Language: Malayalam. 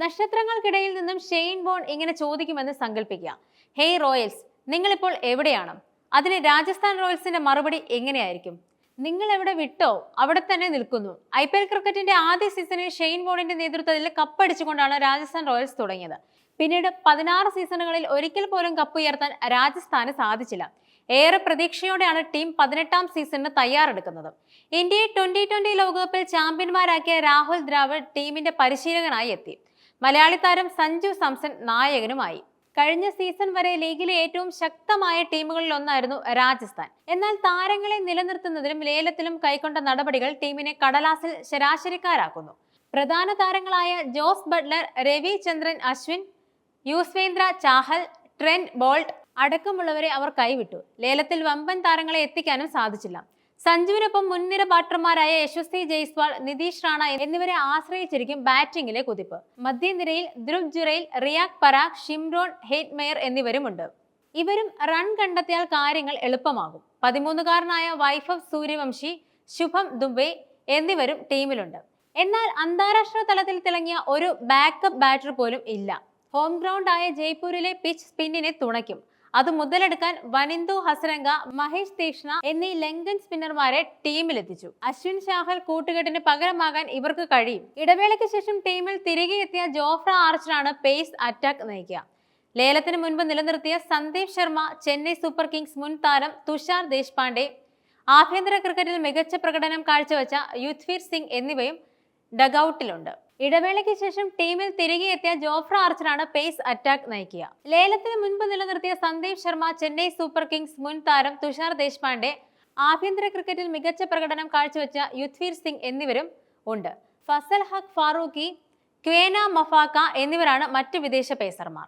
നക്ഷത്രങ്ങൾക്കിടയിൽ നിന്നും ഷെയ്ൻ ബോൺ ഇങ്ങനെ ചോദിക്കുമെന്ന് സങ്കല്പിക്കുക ഹേയ് റോയൽസ് നിങ്ങളിപ്പോൾ എവിടെയാണ്? അതിന് രാജസ്ഥാൻ റോയൽസിന്റെ മറുപടി എങ്ങനെയായിരിക്കും? നിങ്ങൾ എവിടെ വിട്ടോ? അവിടെ തന്നെ നിൽക്കുന്നു. ഐ പി എൽ ക്രിക്കറ്റിന്റെ ആദ്യ സീസണിൽ ഷെയ്ൻ ബോണിന്റെ നേതൃത്വത്തിൽ കപ്പടിച്ചുകൊണ്ടാണ് രാജസ്ഥാൻ റോയൽസ് തുടങ്ങിയത്. പിന്നീട് പതിനാറ് സീസണുകളിൽ ഒരിക്കൽ പോലും കപ്പ് ഉയർത്താൻ രാജസ്ഥാന് സാധിച്ചില്ല. ഏറെ പ്രതീക്ഷയോടെയാണ് ടീം പതിനെട്ടാം സീസണിന് തയ്യാറെടുക്കുന്നത്. ഇന്ത്യയെ ട്വന്റി ട്വന്റി ലോകകപ്പിൽ ചാമ്പ്യന്മാരാക്കിയ രാഹുൽ ദ്രാവിഡ് ടീമിന്റെ പരിശീലകനായി എത്തി. മലയാളി താരം സഞ്ജു സാംസൺ നായകനുമായി. കഴിഞ്ഞ സീസൺ വരെ ലീഗിലെ ഏറ്റവും ശക്തമായ ടീമുകളിൽ ഒന്നായിരുന്നു രാജസ്ഥാൻ. എന്നാൽ താരങ്ങളെ നിലനിർത്തുന്നതിലും ലേലത്തിലും കൈക്കൊണ്ട നടപടികൾ ടീമിനെ കടലാസിൽ ശരാശരിക്കാരാക്കുന്നു. പ്രധാന താരങ്ങളായ Jose Buttler Ravichandran Ashwin Yuzvendra Chahal Trent Boult അടക്കമുള്ളവരെ അവർ കൈവിട്ടു. ലേലത്തിൽ വമ്പൻ താരങ്ങളെ എത്തിക്കാനും സാധിച്ചില്ല. സഞ്ജുവിനൊപ്പം മുൻനിര ബാറ്റർമാരായ യശസ്വി ജയ്സ്വാൾ നിതീഷ് റാണ എന്നിവരെ ആശ്രയിച്ചിരിക്കും ബാറ്റിംഗിലെ കുതിപ്പ്. മധ്യനിരയിൽ ധ്രുവ് ജുറൈൽ റിയാക് പരാഗ് ഷിംറോൺ ഹേറ്റ്മെയർ എന്നിവരുമുണ്ട്. ഇവരും റൺ കണ്ടെത്തിയാൽ കാര്യങ്ങൾ എളുപ്പമാകും. പതിമൂന്നുകാരനായ വൈഭവ് സൂര്യവംശി ശുഭം ദുബെ എന്നിവരും ടീമിലുണ്ട്. എന്നാൽ അന്താരാഷ്ട്ര തലത്തിൽ തിളങ്ങിയ ഒരു ബാക്കപ്പ് ബാറ്റർ പോലും ഇല്ല. ഹോം ഗ്രൗണ്ട് ആയ ജയ്പൂരിലെ പിച്ച് സ്പിന്നിനെ തുണയ്ക്കും. അത് മുതലെടുക്കാൻ വനിന്ദു ഹസരംഗ മഹേഷ് തീക്ഷ്ണ എന്നീ ലങ്കൻ സ്പിന്നർമാരെ ടീമിലെത്തിച്ചു. അശ്വിൻ ഷാഹൽ കൂട്ടുകെട്ടിന് പകരമാകാൻ ഇവർക്ക് കഴിയും. ഇടവേളയ്ക്ക് ശേഷം ടീമിൽ തിരികെ എത്തിയ ജോഫ്ര ആർച്ചറാണ് പേസ് അറ്റാക്ക് നയിക്കുക. ലേലത്തിന് മുൻപ് നിലനിർത്തിയ സന്ദീപ് ശർമ്മ ചെന്നൈ സൂപ്പർ കിങ്സ് മുൻ താരം തുഷാർ ദേശ്പാണ്ഡെ ആഭ്യന്തര ക്രിക്കറ്റിൽ മികച്ച പ്രകടനം കാഴ്ചവെച്ച യുദ്ധ്വീർ സിംഗ് എന്നിവയും ഡഗൌട്ടിലുണ്ട്. ഇടവേളയ്ക്ക് ശേഷം ടീമിൽ തിരികെ എത്തിയ ജോഫ്ര ആർച്ചറാണ് പേസ് അറ്റാക്ക് നയിക്കുക. ലേലത്തിന് മുൻപ് നിലനിർത്തിയ സന്ദീപ് ശർമ്മ ചെന്നൈ സൂപ്പർ കിങ്സ് മുൻ താരം തുഷാർ ദേശ്പാണ്ഡെ ആഭ്യന്തര ക്രിക്കറ്റിൽ മികച്ച പ്രകടനം കാഴ്ചവെച്ച യുദ്ധീർ സിംഗ് എന്നിവരും ഉണ്ട്. ഫസൽ ഹഖ് ഫാറൂഖി ക്വേന മഫാക്ക എന്നിവരാണ് മറ്റ് വിദേശ പേസർമാർ.